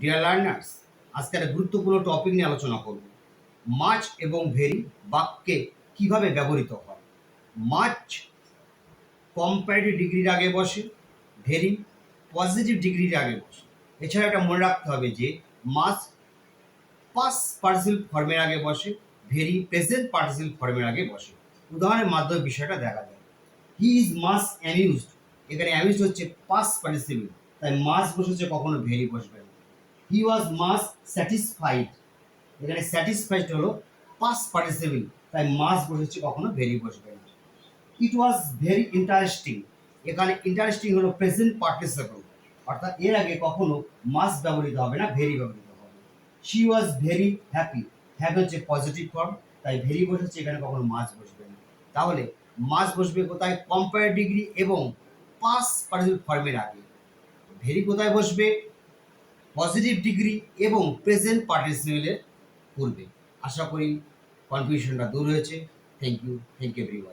Dear learners আজকে একটা গুরুত্বপূর্ণ টপিক নিয়ে আলোচনা করব। মাছ এবং ভেরি বাক্যে কীভাবে ব্যবহৃত হয়? মাছ কম্পারেটিভ ডিগ্রির আগে বসে ভেরি পজিটিভ ডিগ্রির আগে বসে। এছাড়া একটা মনে রাখতে হবে যে, মাছ পাস পার্সিল ফর্মের আগে বসে ভেরি প্রেজেন্ট পার্সিল ফর্মের আগে বসে। উদাহরণের মাধ্যমে বিষয়টা দেখা যায়। হি ইজ মাস অ্যামিউজড এখানে অ্যামিউজড হচ্ছে পাস পার্টিসিপেল তাই মাস বসেছে কখনো ভেরি বসবে না। হি ওয়াজ মাস স্যাটিসফাইড এখানে স্যাটিসফাইড হলো পাস পার্টিসিপেল তাই মাস বসেছে কখনো ভেরি বসবে না। ইট ওয়াজ ভেরি ইন্টারেস্টিং এখানে ইন্টারেস্টিং হলো প্রেজেন্ট পার্টিসিপেল অর্থাৎ এর আগে কখনো মাস ব্যবহৃত হবে না ভেরি ব্যবহৃত হবে she was very happy happy হচ্ছে পজিটিভ ফর্ম তাই ভেরি বসেছে, এখানে কখনো মাস বসবে না। তাহলে মাস বসবে কোথায়? কম্পায়ার ডিগ্রি এবং পাস পার্টিসিপেল ফর্মের আগে। ভেরি কোথায় বসবে? পজিটিভ ডিগ্রি এবং প্রেজেন্ট পার্টিসিপেলের পূর্বে। আশা করি কনফিউশনটা দূর হয়েছে। Thank you thank you everyone